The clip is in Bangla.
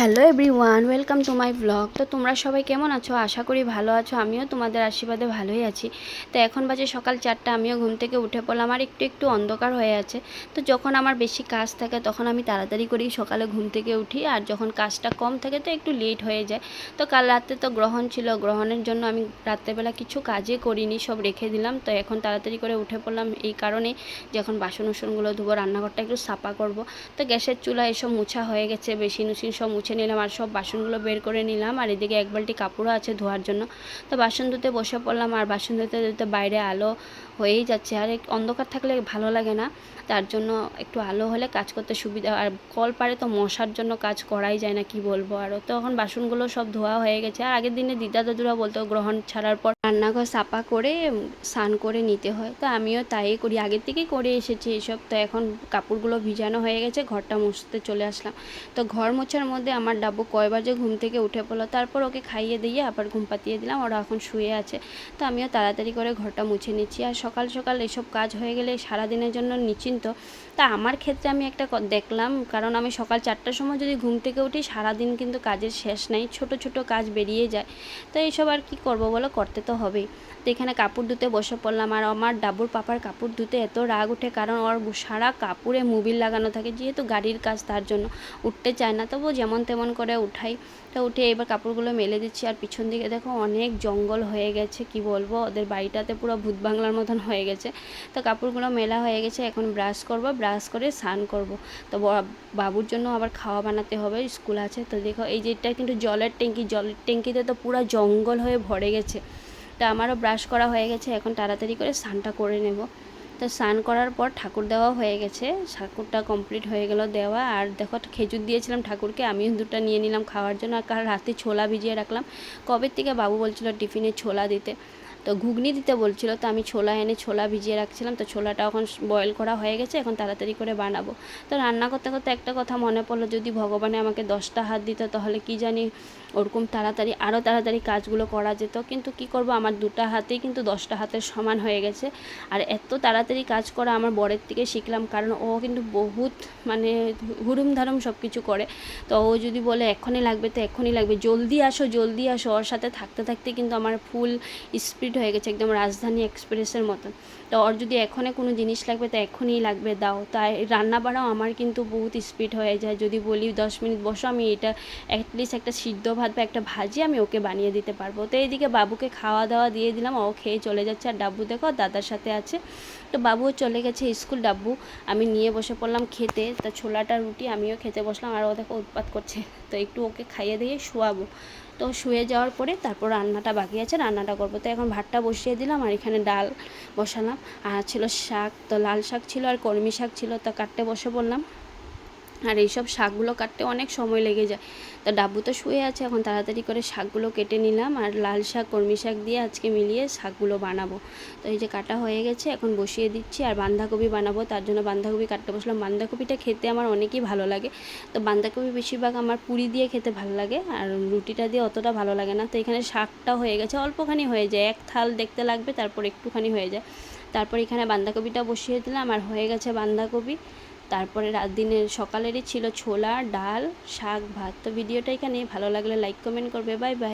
Hello everyone, welcome to my blog. তো তোমরা সবাই কেমন আছো? আশা করি ভালো আছো, আমিও তোমাদের আশীর্বাদে ভালোই আছি। তো এখন বাজে সকাল চারটা, আমিও ঘুম থেকে উঠে পড়লাম, আর একটু একটু অন্ধকার হয়ে আছে। তো যখন আমার বেশি কাজ থাকে, তখন আমি তাড়াতাড়ি করেই সকালে ঘুম থেকে উঠি, আর যখন কাজটা কম থাকে, তো একটু লেট হয়ে যায়। তো কাল রাতে তো গ্রহণ ছিল, গ্রহণের জন্য আমি রাত্রেবেলা কিছু কাজে করিনি, সব রেখে দিলাম। তো এখন তাড়াতাড়ি করে উঠে পড়লাম, এই কারণে যখন বাসন উসনগুলো ধুবো, রান্নাঘরটা একটু সাফা করব। তো গ্যাসের চুলা এসব মুছা হয়ে গেছে বেশি নুসিন সব মুছে নিলাম আর সব বাসনগুলো বের করে নিলাম। আর এদিকে এক বালটি কাপড়ও আছে ধোয়ার জন্য। তো বাসন ধুতে বসে পড়লাম আর বাসন ধুতে ধুতে বাইরে আলো হয়েই যাচ্ছে। আর অন্ধকার থাকলে ভালো লাগে না। তার জন্য একটু আলো হলে কাজ করতে সুবিধা আর কল পারে তো মশার জন্য কাজ করাই যায় না, কি বলব? আরও তো এখন বাসনগুলো সব ধোয়া হয়ে গেছে। আর আগের দিনে দিদা দাদুরা বলতো, গ্রহণ ছাড়ার পর রান্নাঘর সাপা করে স্নান করে নিতে হয়। তো আমিও তাই করি। আগের থেকেই করে এসেছি এসব। তো এখন কাপড়গুলো ভিজানো হয়ে গেছে, ঘরটা মুছতে চলে আসলাম। তো ঘর মোছার মধ্যে আমার ডাব্বু কয়বার যে ঘুম থেকে উঠে পড়ল। তারপর ওকে খাইয়ে দিয়ে আবার ঘুম পাতিয়ে দিলাম, ওরা এখন শুয়ে আছে। তো আমিও তাড়াতাড়ি করে ঘরটা মুছে নিচ্ছি। আর সকাল সকাল এসব কাজ হয়ে গেলে সারাদিনের জন্য নিশ্চিন্ত। তা আমার ক্ষেত্রে আমি একটা দেখলাম, কারণ আমি সকাল চারটার সময় যদি ঘুম থেকে উঠি, সারাদিন কিন্তু কাজের শেষ নাই, ছোট ছোট কাজ বেরিয়ে যায়। তো এইসব আর কি করব বলো, করতে তো হবেই। তো এখানে কাপড় ধুতে বসে পড়লাম, আর আমার ডাবুর পাপার কাপড় ধুতে এত রাগ ওঠে কারণ ওর সারা কাপড়ে মুবিল লাগানো থাকে, যেহেতু গাড়ির কাজ তার জন্য। উঠতে চায় না তবু যেমন তেমন করে উঠাই। তো উঠে এবার কাপড়গুলো মেলে দিচ্ছি। আর পিছন দিকে দেখো অনেক জঙ্গল হয়ে গেছে, কি বলব? ওদের বাড়িটাতে পুরো ভূত বাংলার মতন হয়ে গেছে। তো কাপড়গুলো মেলা হয়ে গেছে, এখন ব্রাশ করব, ব্রাশ করে স্নান করব। তো বাবুর জন্য আবার খাওয়া বানাতে হবে, স্কুল আছে। তো দেখো এই যেটা কিন্তু জলের ট্যাঙ্কি, জলের ট্যাঙ্কিতে তো পুরো জঙ্গল হয়ে ভরে গেছে। তা আমারও ব্রাশ করা হয়ে গেছে, এখন তাড়াতাড়ি করে স্নানটা করে নেব। তো স্নান করার পর ঠাকুর দেওয়া হয়ে গেছে। ঠাকুরটা কমপ্লিট হয়ে গেল দেওয়া। আর দেখো, খেজুর দিয়েছিলাম ঠাকুরকে। আমিও দুটো নিয়ে নিলাম খাওয়ার জন্য। আর কাল রাতে ছোলা ভিজিয়ে রাখলাম। কবে থেকে বাবু বলছিল টিফিনে ছোলা দিতে? তো ঘুগনি দিতে বলছিল, তো আমি ছোলা এনে ছোলা ভিজিয়ে রাখছিলাম, তো ছোলাটা এখন বয়েল করা হয়ে গেছে, এখন তাড়াতাড়ি করে বানাবো। তো রান্না করতে করতে একটা কথা মনে পড়ল, যদি ভগবানে আমাকে দশটা হাত দিত তাহলে কি জানি ওরকম তাড়াতাড়ি আরও তাড়াতাড়ি কাজগুলো করা যেত, কিন্তু কি করব, আমার দুটো হাতেই কিন্তু দশটা হাতের সমান হয়ে গেছে। আর এত তাড়াতাড়ি কাজ করা আমার বরের থেকে শিখলাম, কারণ ও কিন্তু বহুত মানে হুড়ুম ধারুম সব কিছু করে। তো ও যদি বলে, এক্ষুনি লাগবে তো এক্ষুনি লাগবে। জলদি আসো জলদি আসো। ওর সাথে থাকতে থাকতে কিন্তু আমার ফুল স্পিড হয়ে গেছে, একদম রাজধানী এক্সপ্রেসের মতন। তো ওর যদি এখনে কোনো জিনিস লাগবে, তো এখনই লাগবে, দাও। তাই রান্না বাড়াও, আমার কিন্তু বহুত স্পিড হয়ে যায়। যদি বলি দশ মিনিট বসো, আমি এটা অ্যাটলিস্ট একটা সিদ্ধ ভাত বা একটা ভাজি আমি ওকে বানিয়ে দিতে পারব। তো এইদিকে বাবুকে খাওয়া দাওয়া দিয়ে দিলাম, ও খেয়ে চলে যাচ্ছে। আর ডাব্বু দেখো দাদার সাথে আছে। তো বাবুও চলে গেছে স্কুল, ডাব্বু। আমি নিয়ে বসে পড়লাম খেতে। তা ছোলাটা রুটি, আমিও খেতে বসলাম। আর ও দেখো উৎপাত করছে। তো একটু ওকে খাইয়ে দিয়ে শোয়াবো। তো শুয়ে যাওয়ার পরে তারপর রান্নাটা বাকি আছে। রান্নাটা করব। তো এখন ভাতটা বসিয়ে দিলাম আর এখানে ডাল বসালাম। আর ছিল শাক, তো লাল শাক ছিল আর কলমি শাক ছিল, তো কাটতে বসে পড়লাম। আর এইসব শাকগুলো কাটতে অনেক সময় লেগে যায়। তো ডাব্বু তো শুয়ে আছে, এখন তাড়াতাড়ি করে শাকগুলো কেটে নিলাম আর লাল শাক, কলমি শাক দিয়ে আজকে মিলিয়ে শাকগুলো বানাবো। তো এই যে কাটা হয়ে গেছে, এখন বসিয়ে দিচ্ছি আর বাঁধাকপি বানাবো, তার জন্য বাঁধাকপি কাটতে বসলাম। বাঁধাকপিটা খেতে আমার অনেকই ভালো লাগে। তো বাঁধাকপি বেশিরভাগ আমার পুরি দিয়ে খেতে ভালো লাগে আর রুটিটা দিয়ে অতটা ভালো লাগে না। তো এখানে শাকটা হয়ে গেছে, অল্পখানি হয়ে যায়, এক থাল দেখতে লাগবে, তারপর একটুখানি হয়ে যায়। তারপর এখানে বাঁধাকপিটা বসিয়ে দিলাম আর হয়ে গেছে বাঁধাকপি। তারপরে দিনের সকালেরই ছিল ছোলা, ডাল, শাক, ভাত। তো ভিডিওটা এখানে ভালো লাগলে লাইক কমেন্ট করবে। Bye bye